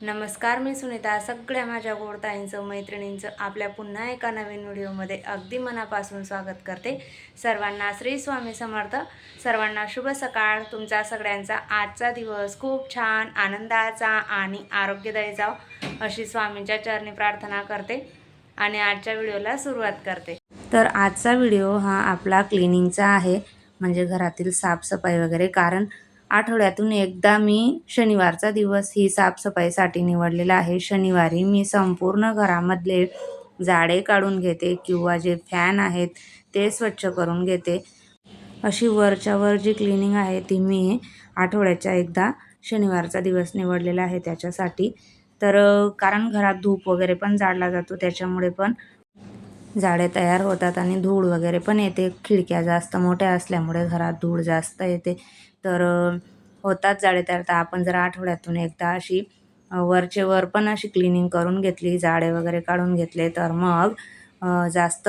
नमस्कार मी सुनीता. सगळ्या माझ्या गोडताईंचं मैत्रिणींचं आपल्या पुन्हा एका नवीन व्हिडिओमध्ये अगदी मनापासून स्वागत करते. सर्वांना श्री स्वामी समर्थ. सर्वांना शुभ सकाळ. तुमचा सगळ्यांचा आजचा दिवस खूप छान आनंदाचा आणि आरोग्यदायी जाव अशी स्वामींच्या चरणी प्रार्थना करते आणि आजच्या व्हिडिओला सुरुवात करते. तर आजचा व्हिडिओ हा आपला क्लिनिंगचा आहे म्हणजे घरातील साफसफाई वगैरे. कारण आठवड्यातून एकदा मी शनिवारचा दिवस ही साफसफाईसाठी निवडलेला आहे. शनिवारी मी संपूर्ण घरामधले जाळे काढून घेते किंवा जे फॅन आहेत ते स्वच्छ करून घेते. अशी वरच्यावर जी क्लिनिंग आहे ती मी आठवड्याच्या एकदा शनिवारचा दिवस निवडलेला आहे त्याच्यासाठी. तर कारण घरात धूप वगैरे पण जाळला जातो त्याच्यामुळे पण झाडे तयार होतात आणि धूळ वगैरे पण येते. खिडक्या जास्त मोठ्या असल्यामुळे घरात धूळ जास्त येते. तर होतात जाळे तयार तर आपण जर आठवड्यातून एकदा अशी वरचे वर पण अशी क्लिनिंग करून घेतली जाळे वगैरे काढून घेतले. तर मग जास्त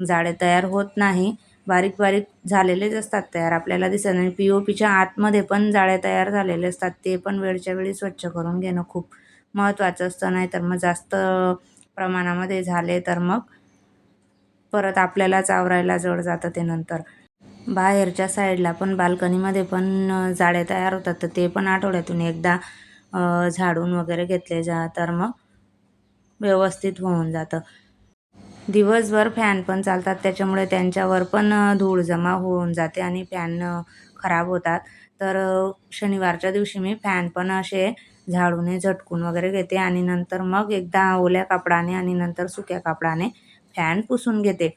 जाळे तयार होत नाही. बारीक बारीक झालेलेच असतात तयार. आपल्याला दिसत नाही. पी ओ पीच्या आतमध्ये पण जाळे तयार झालेले असतात. ते पण वेळच्या वेळी स्वच्छ करून घेणं खूप महत्त्वाचं असतं. नाही तर मग जास्त प्रमाणामध्ये झाले तर मग परत आपल्यालाच आवरायला जड जातं ते नंतर. बाहेरच्या साईडला पण बाल्कनीमध्ये पण जाळे तयार होतात. तर ते पण आठवड्यातून एकदा झाडून वगैरे घेतले जा तर मग व्यवस्थित होऊन जातं. दिवसभर फॅन पण चालतात. त्याच्यामुळे त्यांच्यावर पण धूळ जमा होऊन जाते आणि फॅन खराब होतात. तर शनिवारच्या दिवशी मी फॅन पण असे झाडूने झटकून वगैरे घेते आणि नंतर मग एकदा ओल्या कापडाने आणि नंतर सुक्या कापडाने फॅन पुसून घेते.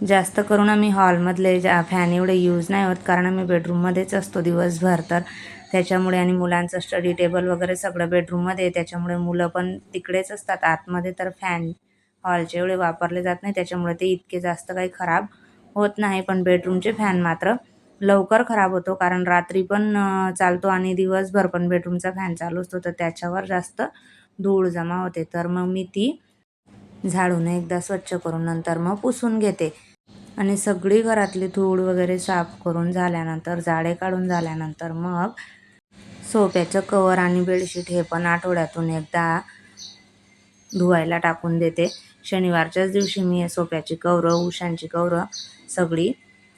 जास्त करून आम्ही हॉलमधले ज्या फॅन एवढे यूज नाही होत कारण आम्ही बेडरूममध्येच असतो दिवसभर. तर त्याच्यामुळे आणि मुलांचं स्टडी टेबल वगैरे सगळं बेडरूममध्ये त्याच्यामुळे मुलं पण तिकडेच असतात. आतमध्ये तर फॅन हॉलचे एवढे वापरले जात नाही. त्याच्यामुळे ते इतके जास्त काही खराब होत नाही. पण बेडरूमचे फॅन मात्र लवकर खराब होतो. कारण रात्री पण चालतो आणि दिवसभर पण बेडरूमचा फॅन चालू असतो. तर त्याच्यावर जास्त धूळ जमा होते. तर मग मी ती झाडून एकदा स्वच्छ करून नंतर मग पुसून घेते. आणि सगळी घरातली धूळ वगैरे साफ करून झाल्यानंतर झाडे काढून झाल्यानंतर मग सोफ्याचं कवर आणि बेडशीट हे पण आठवड्यातून एकदा धुवायला टाकून देते. शनिवारच्याच दिवशी मी सोफ्याची कवरं उशांची कवरं सगळी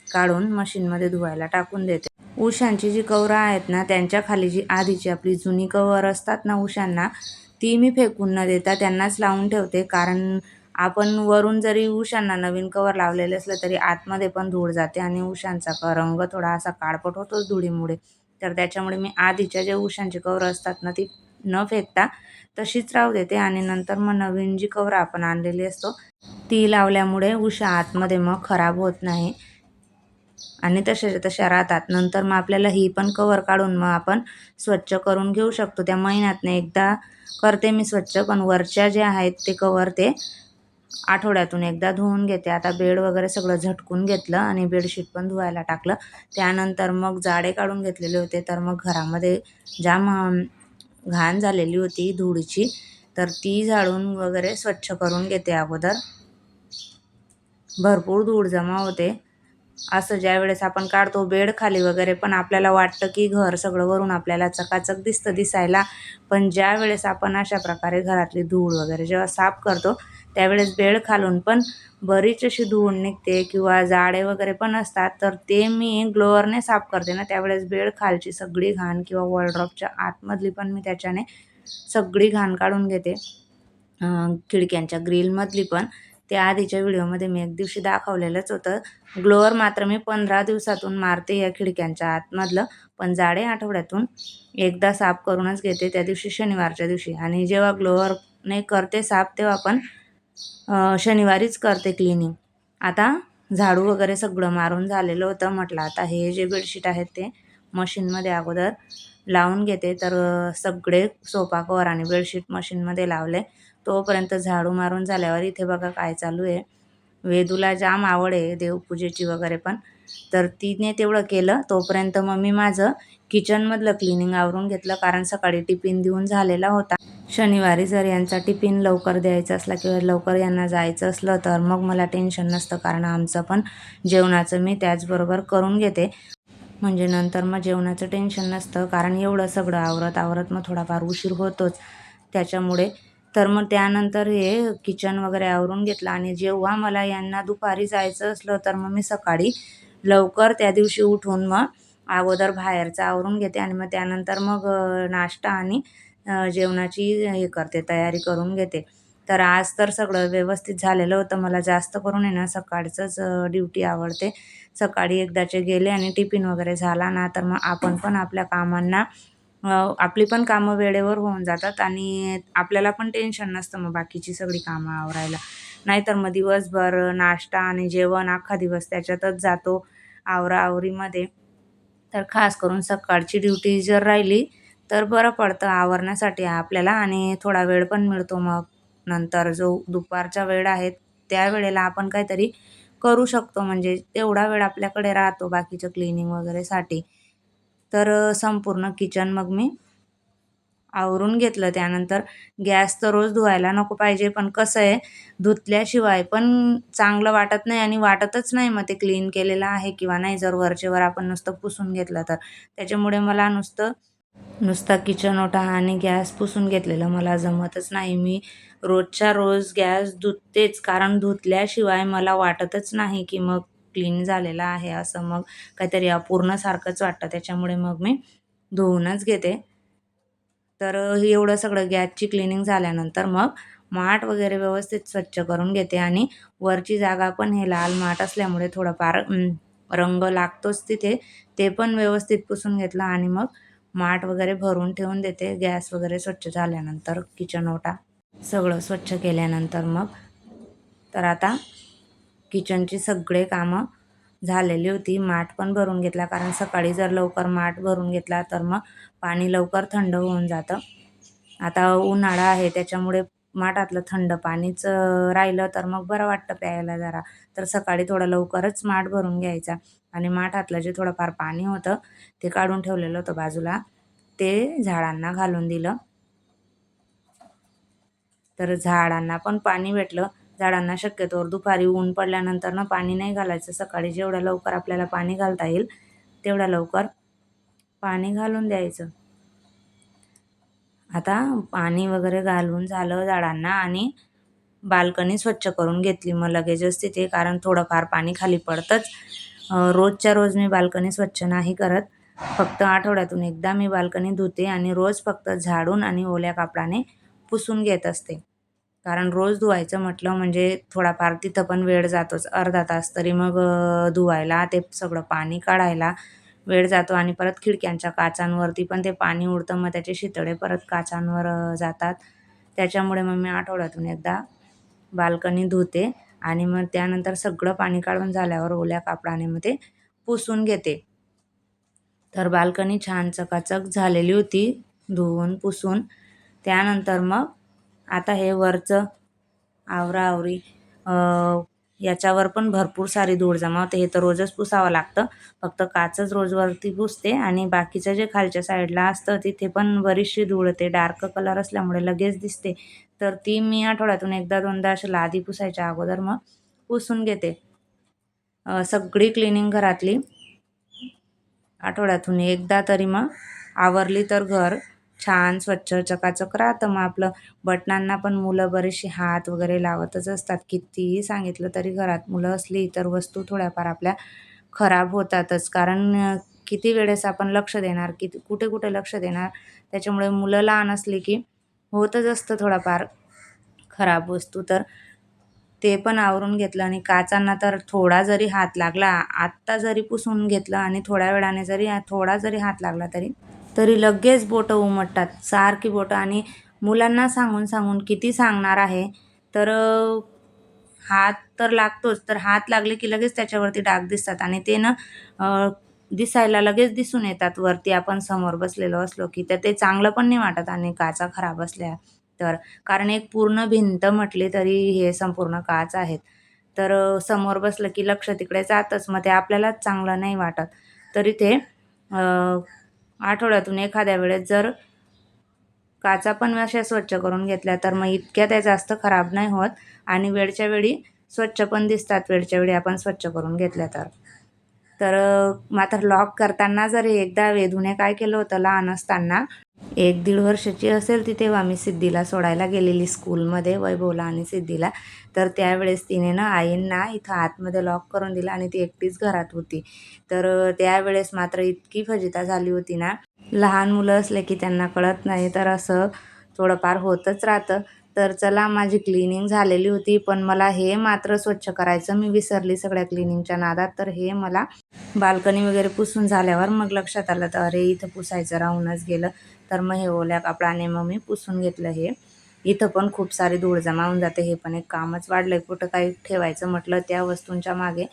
काढून मशीनमध्ये धुवायला टाकून देते. उशांची जी कवरं आहेत ना त्यांच्या खाली जी आधीची आपली जुनी कवर असतात ना उशांना ती मी फेकून न देता त्यांनाच लावून ठेवते. कारण आपण वरून जरी उशांना नवीन कवर लावलेले असलं तरी आतमध्ये पण धूळ जाते आणि उशांचा क रंग थोडा असा काळपट होतोच धुळीमुळे. तर त्याच्यामुळे मी आधीच्या जे उशांची कवर असतात ना ती न फेकता तशीच राहू देते आणि नंतर मग नवीन जी कवरं आपण आणलेली असतो ती लावल्यामुळे उषा आतमध्ये मग खराब होत नाही. आणि तशाच्या तशा राहतात. नंतर मग आपल्याला ही पण कवर काढून मग आपण स्वच्छ करून घेऊ शकतो. त्या महिन्यातनं एकदा करते मी स्वच्छ पण वरच्या जे आहेत ते कवर ते आठवड्यातून एकदा धुवून घेते. आता बेड वगैरे सगळं झटकून घेतलं आणि बेडशीट पण धुवायला टाकलं. त्यानंतर मग जाडे काढून घेतलेले होते. तर मग घरामध्ये जाम घाण झालेली होती धुळीची. तर ती झाडून वगैरे स्वच्छ करून घेते अगोदर. भरपूर धूळ जमा होते. असं ज्या वेळेस आपण काढतो बेड खाली वगैरे पण आपल्याला वाटतं की घर सगळं वरून आपल्याला चकाचक दिसतं दिसायला. पण ज्या वेळेस आपण अशा प्रकारे घरातली धूळ वगैरे जेव्हा साफ करतो त्यावेळेस बेळ खालून पण बरीच अशी धूळ निघते किंवा जाडे वगैरे पण असतात तर ते मी ग्लोअरने साफ करते ना. त्यावेळेस बेळ खालची सगळी घाण किंवा वॉलड्रॉपच्या आतमधली पण मी त्याच्याने सगळी घाण काढून घेते. खिडक्यांच्या ग्रिलमधली पण. ते आधीच्या व्हिडिओमध्ये मी एक दिवशी दाखवलेलंच होतं. ग्लोअर मात्र मी पंधरा दिवसातून मारते या खिडक्यांच्या आतमधलं पण जाडे आठवड्यातून एकदा साफ करूनच घेते त्या दिवशी शनिवारच्या दिवशी. आणि जेव्हा ग्लोअरने करते साफ तेव्हा पण शनिवारीच करते क्लिनिंग आता झाडू वगैरे सगळं मारून झालेलं होतं म्हटलं आता हे जे बेडशीट आहेत ते मशीनमध्ये अगोदर लावून घेते. तर सगळे सोफा कवर आणि बेडशीट मशीनमध्ये लावले. तोपर्यंत झाडू मारून झाल्यावर इथे बघा काय चालू आहे. वेदूला जाम आवड आहे देवपूजेची वगैरे पण. तर तिने तेवढं केलं. तोपर्यंत मग मी माझं किचनमधलं क्लिनिंग आवरून घेतलं. कारण सकाळी टिफिन देऊन झालेला होता. शनिवारी जर यांचा टिफिन लवकर द्यायचा असला किंवा लवकर यांना जायचं असलं तर मग मला टेन्शन नसतं कारण आमचं पण जेवणाचं मी त्याचबरोबर करून घेते. म्हणजे नंतर मग जेवणाचं टेन्शन नसतं कारण एवढं सगळं आवरत आवरत मग थोडाफार उशीर होतोच. त्याच्यामुळे तर मग त्यानंतर हे किचन वगैरे आवरून घेतलं आणि जेव्हा मला यांना दुपारी जायचं असलं तर मग मी सकाळी लवकर त्या दिवशी उठून मग अगोदर बाहेरचं आवरून घेते आणि मग त्यानंतर मग नाश्ता आणि जेवणाची हे करते तयारी करून घेते. तर आज तर सगळं व्यवस्थित झालेलं होतं. मला जास्त करून आहे ना सकाळचंच ड्युटी आवडते. सकाळी एकदाचे गेले आणि टिफिन वगैरे झाला ना तर मग आपण पण आपल्या कामांना आपली पण कामं वेळेवर होऊन जातात आणि आपल्याला पण टेन्शन नसतं मग बाकीची सगळी कामं आवरायला. नाहीतर मग दिवसभर नाश्ता आणि जेवण अख्खा दिवस त्याच्यातच जातो आवराआवरीमध्ये. तर खास करून सकाळची ड्युटी जर राहिली तर बरं पडतं आवरण्यासाठी आपल्याला आणि थोडा वेळ पण मिळतो मग. नंतर जो दुपारचा वेळ आहे त्या वेळेला आपण काहीतरी करू शकतो. म्हणजे तेवढा वेळ आपल्याकडे राहतो बाकीचं क्लिनिंग वगैरेसाठी तर संपूर्ण किचन मग मी आवरून घेतलं. त्यानंतर गॅस तर रोज धुवायला नको पाहिजे पण कसं आहे धुतल्याशिवाय पण चांगलं वाटत नाही आणि वाटतच नाही मग ते क्लीन केलेलं आहे किंवा नाही. जर वरचेवर आपण नुसतं पुसून घेतलं तर. त्याच्यामुळे मला नुसतं नुसता किचन ओटा आणि गॅस पुसून घेतलेलं मला जमतच नाही. मी रोजच्या रोज गॅस धुतेच कारण धुतल्याशिवाय मला वाटतच नाही की मग क्लीन झालेला आहे असं मग काहीतरी अपूर्णसारखंच वाटतं. त्याच्यामुळे मग मी धुवूनच घेते. तर एवढं सगळं गॅसची क्लिनिंग झाल्यानंतर मग माठ वगैरे व्यवस्थित स्वच्छ करून घेते आणि वरची जागा पण हे लाल माठ असल्यामुळे थोडंफार रंग लागतोच तिथे. ते पण व्यवस्थित पुसून घेतलं आणि मग माठ वगैरे भरून ठेवून देते. गॅस वगैरे स्वच्छ झाल्यानंतर किचन ओटा सगळं स्वच्छ केल्यानंतर मग तर आता किचनची सगळे कामं झालेली होती. माठ पण भरून घेतला कारण सकाळी जर लवकर माठ भरून घेतला तर मग पाणी लवकर थंड होऊन जातं. आता उन्हाळा आहे त्याच्यामुळे माठातलं थंड पाणीच राहिलं तर मग बरं वाटतं प्यायला जरा. तर सकाळी थोडं लवकरच माठ भरून घ्यायचा. आणि माठातलं जे थोडंफार पाणी होतं ते काढून ठेवलेलं होतं बाजूला. ते झाडांना घालून दिलं. तर झाडांना पण पाणी भेटलं. झाडांना शक्यतोवर दुपारी ऊन पडल्यानंतर ना पाणी नाही घालायचं. सकाळी जेवढ्या लवकर आपल्याला पाणी घालता येईल तेवढ्या लवकर पाणी घालून द्यायचं. आता पाणी वगैरे घालून झालं झाडांना आणि बाल्कनी स्वच्छ करून घेतली. मग लगेचच तिथे कारण थोडंफार पाणी खाली पडतंच. रोजच्या रोज मी बाल्कनी स्वच्छ नाही करत. फक्त आठवड्यातून एकदा मी बाल्कनी धुते आणि रोज फक्त झाडून आणि ओल्या कापडाने पुसून घेत असते. कारण रोज धुवायचं म्हटलं म्हणजे थोडाफार तिथं पण वेळ जातोच. अर्धा तास तरी मग धुवायला ते सगळं पाणी काढायला वेळ जातो आणि परत खिडक्यांच्या काचांवरती पण ते पाणी उडतं. मग त्याचे शितळे परत काचांवर जातात. त्याच्यामुळे मग मी आठवड्यातून एकदा बाल्कनी धुते. आणि मग त्यानंतर सगळं पाणी काढून झाल्यावर ओल्या कापडाने मग ते पुसून घेते. तर बाल्कनी छान चकाचक झालेली होती धुवून पुसून. त्यानंतर मग आता हे वरचं आवराआवरी याच्यावर पण भरपूर सारी धूळ जमा होते. हे तर रोजच पुसावं लागतं. फक्त काचच रोजवरती पुसते आणि बाकीचं जे खालच्या साईडला असतं तिथे पण बरीचशी धूळ येते. डार्क कलर असल्यामुळे लगेच दिसते. तर ती मी आठवड्यातून एकदा दोनदा अशा लादी पुसायच्या अगोदर मग पुसून घेते. सगळी क्लिनिंग घरातली आठवड्यातून एकदा तरी मग आवरली तर घर छान स्वच्छ चकाचक राहतं. मग आपलं बटनांना पण मुलं बरेचसे हात वगैरे लावतच असतात. कितीही सांगितलं तरी घरात मुलं असली तर वस्तू थोड्याफार आपल्या खराब होतातच. कारण किती वेळेस आपण लक्ष देणार किती कुठे कुठे लक्ष देणार? त्याच्यामुळे मुलं लहान असली की होतच असतं थोडाफार खराब वस्तू. तर ते पण आवरून घेतलं आणि काचांना तर थोडा जरी हात लागला आत्ता जरी पुसून घेतलं आणि थोड्या वेळाने जरी थोडा जरी हात लागला तरी तरी लगेच बोटं उमटतात. सारखी बोटं. आणि मुलांना सांगून सांगून किती सांगणार आहे? तर हात तर लागतोच. तर हात लागले की लगेच त्याच्यावरती डाग दिसतात. आणि ते ना दिसायला लगेच दिसून येतात. वरती आपण समोर बसलेलो असलो की तर ते चांगलं पण नाही वाटत आणि काचा खराब असल्या तर. कारण एक पूर्ण भिंत म्हटली तरी हे संपूर्ण काच आहेत. तर समोर बसलं की लक्ष तिकडे जातच. मग ते आपल्यालाच चांगलं नाही वाटत. तरी ते आठवड्यातून एखाद्या वेळेस जर काचा पण अशा स्वच्छ करून घेतल्या तर मग इतक्या त्या जास्त खराब नाही होत. आणि वेळच्या वेळी स्वच्छ पण दिसतात वेळच्या वेळी आपण स्वच्छ करून घेतल्या तर. तर मात्र लॉक करताना जर एकदा वेधूने काय केलं होतं लहान असताना एक दीड वर्षाची असेल ती तेव्हा मी सिद्धीला सोडायला गेलेली स्कूलमध्ये वैभवला आणि सिद्धीला. तर त्यावेळेस तिने ना आईंना इथं आतमध्ये लॉक करून दिलं आणि ती एकटीच घरात होती. तर त्यावेळेस मात्र इतकी फजिता झाली होती ना. लहान मुलं असले की त्यांना कळत नाही तर असं थोडंफार होतच राहतं. तर चला माझी क्लिनिंग झालेली होती पण मला हे मात्र स्वच्छ करायचं. मी विसरली सगळ्या क्लिनिंगच्या नादात. तर हे मला बाल्कनी वगैरे पुसून झाल्यावर मग लक्षात आलं तर अरे इथं पुसायचं राहूनच गेलं. तर मग हे ओल्या कापडाने मग मी पुसून घेतलं हे. इथं पण खूप सारी धूळ जमा होऊन जाते हे पण एक कामच वाढलं आहे कुठं काही ठेवायचं म्हटलं त्या वस्तूंच्या मागे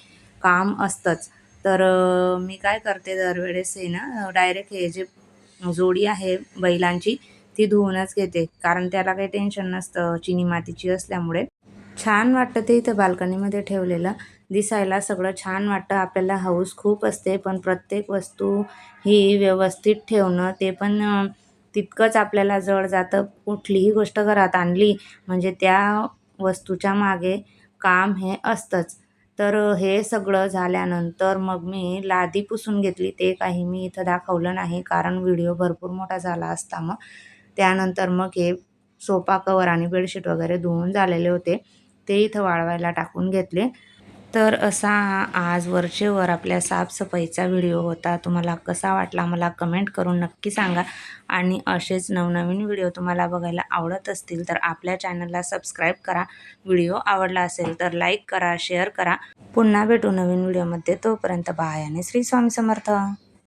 काम असतंच. तर मी काय करते दरवेळेस हे ना डायरेक्ट हे जे जोडी आहे बैलांची ती धुवूनच घेते. कारण त्याला काही टेन्शन नसतं चिनी मातीची असल्यामुळे. छान वाटतं ते इथं बाल्कनीमध्ये ठेवलेलं. दिसायला सगळं छान वाटतं. आपल्याला हौस खूप असते पण प्रत्येक वस्तू ही व्यवस्थित ठेवणं ते पण तितकंच आपल्याला जड जातं. कुठलीही गोष्ट घरात आणली म्हणजे त्या वस्तूच्या मागे काम हे असतंच. तर हे सगळं झाल्यानंतर मग मी लादी पुसून घेतली. ते काही मी इथं दाखवलं नाही कारण व्हिडिओ भरपूर मोठा झाला असता मग. त्यानंतर मग हे सोफा कवर आणि बेडशीट वगैरे धुवून झालेले होते. ते इथं वाळवायला टाकून घेतले. तर असा हा आज वरचेवर आपल्या साफसफाईचा व्हिडिओ होता. तुम्हाला कसा वाटला मला कमेंट करून नक्की सांगा. आणि असेच नवनवीन व्हिडिओ तुम्हाला बघायला आवडत असतील तर आपल्या चॅनलला सबस्क्राईब करा. व्हिडिओ आवडला असेल तर लाईक करा शेअर करा. पुन्हा भेटू नवीन व्हिडिओमध्ये. तोपर्यंत बाय आणि श्री स्वामी समर्थ.